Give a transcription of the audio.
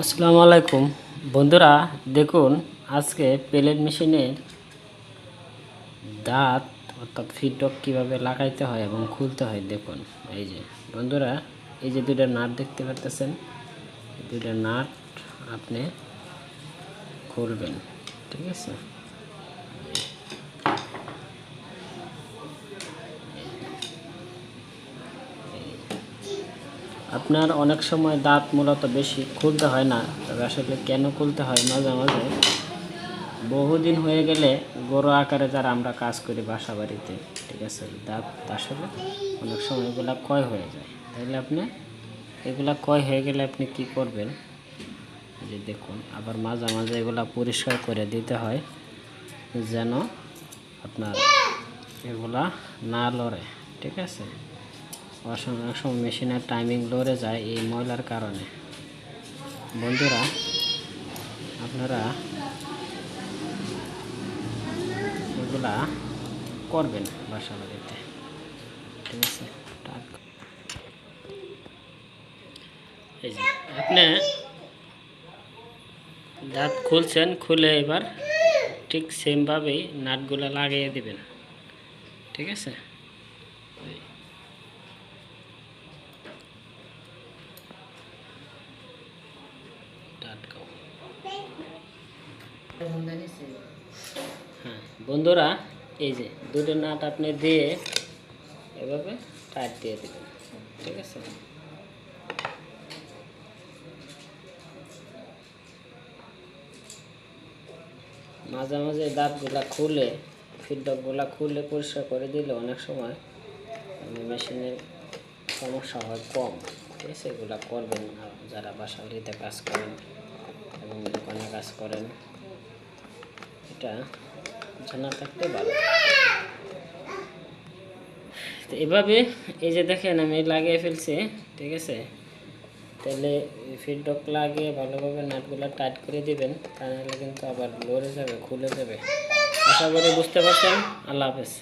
আসসালামু আলাইকুম। বন্ধুরা, দেখুন, আজকে পেলেট মেশিনের দাঁত, অর্থাৎ ফিডক কীভাবে লাগাইতে হয় এবং খুলতে হয়, দেখুন। এই যে, বন্ধুরা, এই যে দুইটা নাট দেখতে পারতেছেন। দুইটা নাট আপনি খুলবেন, ঠিক আছে? আপনার অনেক সময় দাঁত মূলত বেশি খুলতে হয় না, তবে আসলে কেন খুলতে হয় মাঝে মাঝে? বহুদিন হয়ে গেলে বড় আকারে যারা আমরা কাজ করি বাসা বাড়িতে ঠিক আছে? দাঁত আসলে অনেক সময় এগুলা ক্ষয় হয়ে যায়। তাহলে আপনি এগুলা ক্ষয় হয়ে গেলে আপনি কি করবেন? যে দেখুন, আবার মাঝে মাঝে এগুলা পরিষ্কার করে দিতে হয়, যেন আপনার এগুলা না লড়ে, ঠিক আছে? অনেক সময় মেশিনের টাইমিং লড়ে যায় এই ময়লার কারণে। বন্ধুরা, আপনারা এগুলা করবেন বাসা বাড়িতে। ঠিক আছে? এই যে, আপনি দাঁত খুলছেন, খুলে এবার ঠিক সেমভাবেই নাটগুলো লাগিয়ে দিবেন। ঠিক আছে? টাটকাও হ্যাঁ বন্ধুরা, এই যে দুটো নাট আপনি দিয়ে এভাবে টাইট দিয়ে দেবেন, ঠিক আছে? মাঝে মাঝে দাঁতগুলা খুলে ফিডব্যাকগুলা খুলে পরিষ্কার করে দিলে অনেক সময় মেশিনের সমস্যা হয় কম। আছে এগুলা করবেন যারা বাসা বাড়িতে কাজ করেন এবং দোকানে কাজ করেন, এটা জানা থাকতে ভালো তো এভাবে এই যে দেখেন আমি লাগিয়ে ফেলছি, ঠিক আছে? তাহলে ফিডব্যাক লাগিয়ে ভালোভাবে নাটগুলো টাইট করে দিবেন, তা নাহলে কিন্তু আবার লড়ে যাবে, খুলে যাবে। আশা করি বুঝতে পারছেন। আল্লাহ হাফেজ।